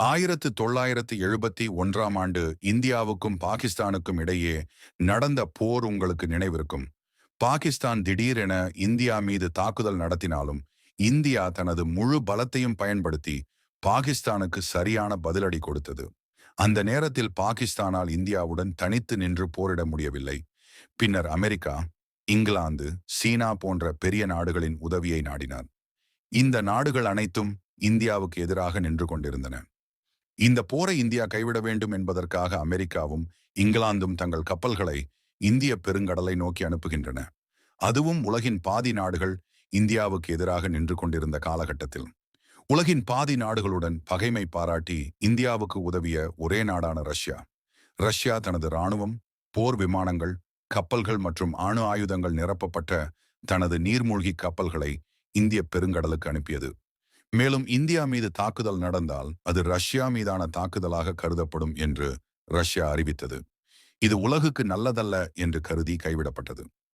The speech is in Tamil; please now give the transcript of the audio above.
ஆயிரத்து தொள்ளாயிரத்து எழுபத்தி ஒன்றாம் ஆண்டு இந்தியாவுக்கும் பாகிஸ்தானுக்கும் இடையே நடந்த போர் உங்களுக்கு நினைவிருக்கும். பாகிஸ்தான் திடீரென இந்தியா மீது தாக்குதல் நடத்தினாலும் இந்தியா தனது முழு பலத்தையும் பயன்படுத்தி பாகிஸ்தானுக்கு சரியான பதிலடி கொடுத்தது. அந்த நேரத்தில் பாகிஸ்தானால் இந்தியாவுடன் தனித்து நின்று போரிட முடியவில்லை. பின்னர் அமெரிக்கா இங்கிலாந்து சீனா போன்ற பெரிய நாடுகளின் உதவியை நாடினார். இந்த நாடுகள் அனைத்தும் இந்தியாவுக்கு எதிராக நின்று கொண்டிருந்தன. இந்த போரை இந்தியா கைவிட வேண்டும் என்பதற்காக அமெரிக்காவும் இங்கிலாந்தும் தங்கள் கப்பல்களை இந்திய பெருங்கடலை நோக்கி அனுப்புகின்றன. அதுவும் உலகின் பாதி நாடுகள் இந்தியாவுக்கு எதிராக நின்று கொண்டிருந்த காலகட்டத்தில். உலகின் பாதி நாடுகளுடன் பகைமை பாராட்டி இந்தியாவுக்கு உதவிய ஒரே நாடான ரஷ்யா. ரஷ்யா தனது இராணுவம் போர் விமானங்கள் கப்பல்கள் மற்றும் அணு ஆயுதங்கள் நிரப்பப்பட்ட தனது நீர்மூழ்கி கப்பல்களை இந்திய பெருங்கடலுக்கு அனுப்பியது. மேலும் இந்தியா மீது தாக்குதல் நடந்தால் அது ரஷ்யா மீதான தாக்குதலாக கருதப்படும் என்று ரஷ்யா அறிவித்தது. இது உலகுக்கு நல்லதல்ல என்று கருதி கைவிடப்பட்டது.